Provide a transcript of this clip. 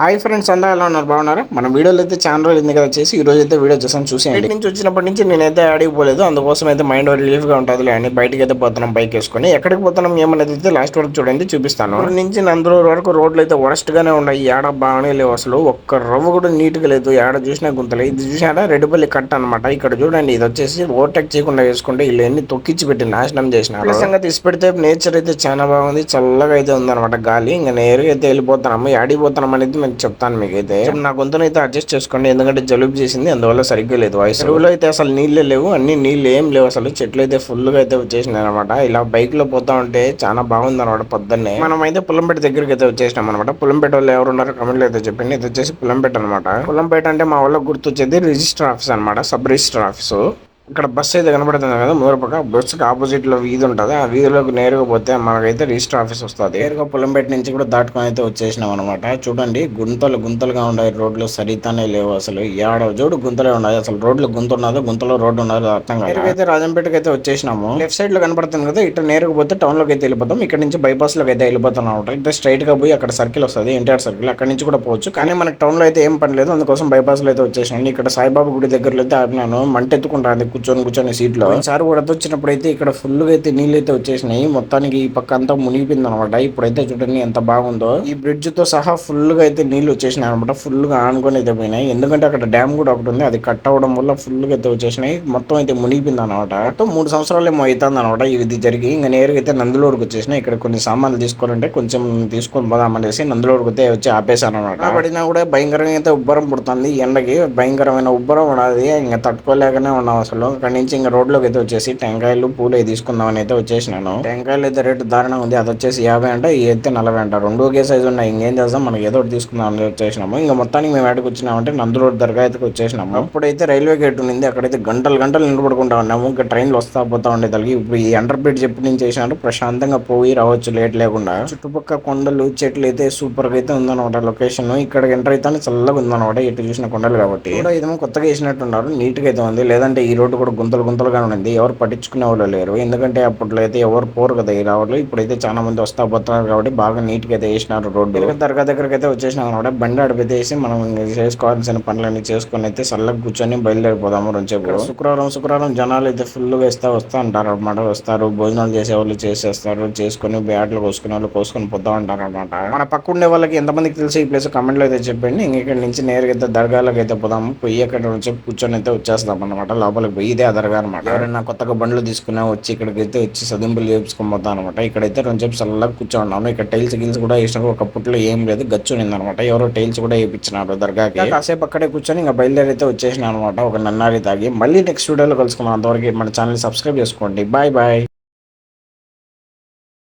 Hi friends అందరూ ఎలా ఉన్నారు? బాగున్నారు? మన వీడియోలో అయితే చాలా రోజులు ఉంది కదా చేసి ఈ రోజు అయితే వీడియో చేసాను చూసి ఇంటి నుంచి వచ్చినప్పటి నుంచి నేనైతే ఆడికి పోలేదు. అందుకోసం అయితే మైండ్ రిలీఫ్గా ఉంటుంది అని బయటికి అయితే పోతున్నాం బైక్ వేసుకొని. ఎక్కడికి పోతున్నాం ఏమనేది అయితే లాస్ట్ వరకు చూడండి చూపిస్తాను. ఇక్కడ నుంచి నందరూరు వరకు రోడ్లు అయితే వరస్ట్ గానే ఉన్నాయి. ఏడ బాగానే లేవు అసలు. ఒక్క రవ్వ కూడా నీట్గా లేదు. ఏడ చూసినా గుంతలే. ఇది చూసారా రెడ్డిపల్లి కట్ అనమాట ఇక్కడ చూడండి ఇది వచ్చేసి ఓవర్టేక్ చేయకుండా వేసుకుంటే వీళ్ళు ఎన్ని తొక్కిచ్చి పెట్టి నాశనం చేసినారు. సంగతి తీసి పెడితే నేచర్ అయితే చాలా బాగుంది. చల్లగా అయితే ఉందన్నమాట గాలి. ఇంకా నేరుగా అయితే వెళ్ళిపోతున్నాము ఆడికి పోతున్నాం అనేది నేను చెప్తాను మీకు అయితే నా గొంతునైతే అడ్జస్ట్ చేసుకోండి. ఎందుకంటే జలుబు చేసింది అందువల్ల సరిగ్గా లేదు వాయిస్. చెరువులో అయితే అసలు నీళ్ళే లేవు. అన్ని నీళ్ళు ఏం లేవు అసలు. చెట్లు అయితే ఫుల్గా అయితే వచ్చేసినాయి అనమాట ఇలా బైక్లో పోతా ఉంటే చాలా బాగుంది అనమాట పొద్దున్నే. మనం అయితే పుల్లంపేట దగ్గరికి అయితే వచ్చేసినాం అనమాట పుల్లంపేట వాళ్ళు ఎవరు ఉన్నారో కమెంట్ అయితే చెప్పండి. ఇది వచ్చేసి పుల్లంపేట అనమాట పుల్లంపేట అంటే మా వాళ్ళకి గుర్తొచ్చేది రిజిస్టర్ ఆఫీస్ అనమాట సబ్ రిజిస్టర్ ఆఫీసు. ఇక్కడ బస్సు అయితే కనబడుతుంది కదా మూడు పక్క. బస్సుకి ఆపోజిట్లో వీధి ఉంటుంది. ఆ వీధిలోకి నేరుగా పోతే మనకైతే రిజిస్టర్ ఆఫీస్ వస్తుంది. నేరుగా పొలంపేట నుంచి కూడా దాటుకొని అయితే వచ్చేసినాం అనమాట చూడండి గుంతలు గుంతలుగా ఉన్నాయి. రోడ్లు సరితానే లేవు అసలు. ఏడవ జోడు గుంతలే ఉన్నాయి. అసలు రోడ్లు గుంత ఉన్నదో గుంతలో రోడ్డు ఉన్నదో అర్థం కాదు. అయితే రాజంపేటకి అయితే వచ్చేసినాము. లెఫ్ట్ సైడ్లో కనబడుతుంది కదా ఇటు నేరుగా పోతే టౌన్లోకి అయితే వెళ్ళిపోతాం. ఇక్కడ నుంచి బైపాస్లోకి అయితే వెళ్ళిపోతాం అనమాట అయితే స్ట్రైట్గా పోయి అక్కడ సర్కిల్ వస్తుంది ఎన్టీఆర్ సర్కిల్ అక్కడ నుంచి కూడా పోవచ్చు. కానీ మనకి టౌన్లో అయితే ఏం పని లేదు. అందుకోసం బైపాస్లో అయితే వచ్చేసినాం. ఇక్కడ సాయిబాబా గుడి దగ్గరలో అయితే ఆపినాను. మంట ఎత్తుకుంటాను కూర్చొని కూర్చొని సీట్లో ఈసారి వచ్చినప్పుడు అయితే ఇక్కడ ఫుల్గా అయితే నీళ్ళు అయితే వచ్చేసినాయి. మొత్తానికి ఈ పక్క అంతా మునిగిపోయింది అనమాట ఇప్పుడైతే చూడండి ఎంత బాగుందో. ఈ బ్రిడ్జ్తో సహా ఫుల్గా అయితే నీళ్ళు వచ్చేసినాయి అనమాట. ఫుల్గా ఆనుకొని అయితే పోయినాయి. ఎందుకంటే అక్కడ డ్యామ్ కూడా ఒకటి ఉంది. అది కట్ అవడం వల్ల ఫుల్గా అయితే వచ్చేసినాయి. మొత్తం అయితే మునిగిపోయింది అనమాట మొత్తం మూడు సంవత్సరాలు ఏమో అవుతుంది అనమాట ఇది జరిగి. ఇంకా నేరుగా అయితే నందులూరుకి వచ్చేసినాయి. ఇక్కడ కొన్ని సామాన్లు తీసుకోవాలంటే కొంచెం తీసుకొని పోదామనేసి నందులూరుకి అయితే వచ్చి ఆపేశాను అనమాట పడినా కూడా భయంకరంగా అయితే ఉబ్బరం పుడుతుంది. ఎండకి భయంకరమైన ఉబ్బరం ఉన్నది ఇంకా తట్టుకోలేకనే ఉన్నాం అసలు. అక్కడ నుంచి ఇంకా రోడ్లోకి అయితే వచ్చేసి టెంకాయలు పూలు తీసుకుందాం తీసుకుందామని అయితే వచ్చేసినాను. టెంకాయలు అయితే రేటు దారుణంగా ఉంది. అది వచ్చేసి యాభై అంట ఈ అయితే నలభై అంట. రెండు ఒకే సైజు ఉన్నాయి. ఇంకేం చేద్దాం మనకి ఏదో ఒకటి తీసుకుందాం అని వచ్చేసినాము. ఇంకా మొత్తానికి మేము ఎక్కడికి వచ్చినామంటే నందురోడ్ దర్గా అయితే వచ్చేసినాము. అప్పుడైతే రైల్వే గేట్ ఉంది అక్కడైతే గంటలు గంటలు నిలబడుకుంటా ఉన్నాము. ఇంకా ట్రైన్లు వస్తా పోతా ఉండే తలకి ఇప్పుడు ఈ అండర్ బ్రిడ్జ్ ఎప్పటి నుంచి చేసినారు ప్రశాంతంగా పోయి రావచ్చు లేట్ లేకుండా. చుట్టుపక్కల కొండలు చెట్లు అయితే సూపర్గా అయితే ఉందన్నమాట లొకేషన్. ఇక్కడ ఎంటర్ అయితే చల్లగా ఉందన్నమాట. ఎటు చూసిన కొండలు కాబట్టి. ఇదేమో కొత్తగా వేసినట్టున్నారు. నీట్గా అయితే ఉంది. లేదంటే ఈ రోడ్డు కూడా గుంతలు గుంతలుగా ఉంది ఎవరు పట్టించుకునే వాళ్ళు లేరు. ఎందుకంటే అప్పట్లో అయితే ఎవరు పోరు కదా ఈ రావాలి ఇప్పుడైతే చాలా మంది వస్తా పోతున్నారు కాబట్టి బాగా నీట్గా అయితే వేసినారు రోడ్డు. దర్గా దగ్గరకు అయితే వచ్చేసినాం అనమాట. బండి అడిపితేసి మనం చేసుకోవాల్సిన పనులన్నీ చేసుకుని అయితే చల్లగా కూర్చొని బయలుదేరిపోదాము రెండు శుక్రవారం శుక్రవారం జనాలు అయితే ఫుల్గా వస్తూ వస్తా అనమాట వస్తారు భోజనాలు చేసే వాళ్ళు చేసేస్తారు. చేసుకుని బ్యాట్లు కోసుకునే వాళ్ళు కోసుకొని పోతా ఉంటారు అనమాట మన పక్క ఉండే వాళ్ళకి ఎంతమందికి తెలిసి ఈ ప్లేస్ కమెంట్లో అయితే చెప్పండి. ఇంక ఇక్కడ నుంచి నేరుగా అయితే దర్గాలకు అయితే పోదాము. పోయి అక్కడ నుంచి కూర్చొని అయితే వచ్చేస్తాం అనమాట లోపలికి పోయి ఇదే ఆ దర్గా అనమాట ఎవరైనా కొత్తగా బండ్లు తీసుకున్నా వచ్చి ఇక్కడికి అయితే వచ్చి సదింపులు చేపించుకొని పోతాం అనమాట ఇక్కడైతే రెండు చెప్పి చల్లగా కూర్చోన్నాము ఇక్కడ టైల్స్ గిల్స్ కూడా వేసిన ఒక పుట్లో ఏం లేదు గచ్చు అనమాట ఎవరో టైల్స్ కూడా వేయించినారు దర్గాకి. కాసేపు అక్కడే కూర్చొని ఇంకా బయలుదేరి అయితే వచ్చేసిన అనమాట ఒక నన్నారి తాగి. మళ్ళీ నెక్స్ట్ వీడియోలో కలుసుకున్నాం అంతవరకు మన ఛానల్ సబ్స్క్రైబ్ చేసుకోండి. Bye bye